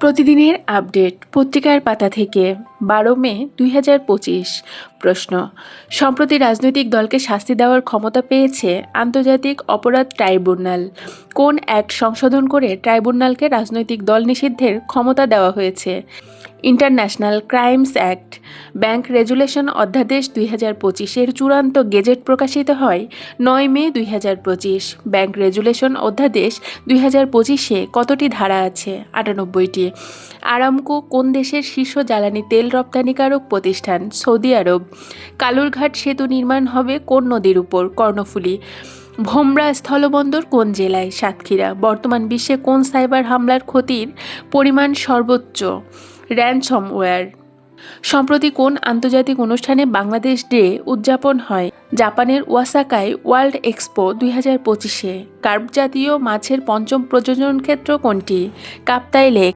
প্রতিদিনের আপডেট পত্রিকার পাতা থেকে বারো মে দুই হাজার পঁচিশ। প্রশ্ন, সম্প্রতি রাজনৈতিক দলকে শাস্তি দেওয়ার ক্ষমতা পেয়েছে আন্তর্জাতিক অপরাধ ট্রাইব্যুনাল। কোন অ্যাক্ট সংশোধন করে ট্রাইব্যুনালকে রাজনৈতিক দল নিষিদ্ধের ক্ষমতা দেওয়া হয়েছে? International crimes act. Bank resolution অধ্যাদেশ দুই হাজার পঁচিশের চূড়ান্ত গেজেট প্রকাশিত হয় নয় মে দুই হাজার পঁচিশ। ব্যাংক রেজুলেশন অধ্যাদেশ দুই হাজার পঁচিশে কতটি ধারা আছে? আটানব্বইটি। আরামকো কোন দেশের শীর্ষ জ্বালানি তেল রপ্তানিকারক প্রতিষ্ঠান? সৌদি আরব। কালুরঘাট সেতু নির্মাণ হবে কোন নদীর উপর? কর্ণফুলী। ভোমরা স্থলবন্দর কোন জেলায়? সাতক্ষীরা। বর্তমান বিশ্বে কোন সাইবার হামলার ক্ষতির পরিমাণ সর্বোচ্চ? র্যানসমওয়্যার। সম্প্রতি কোন আন্তর্জাতিক অনুষ্ঠানে বাংলাদেশ ডে উদযাপন হয়? জাপানের ওয়াসাকায় ওয়ার্ল্ড এক্সপো দুই হাজার পঁচিশে। কার্প জাতীয় মাছের পঞ্চম প্রজনন ক্ষেত্র কোনটি? কাপ্তাই লেক।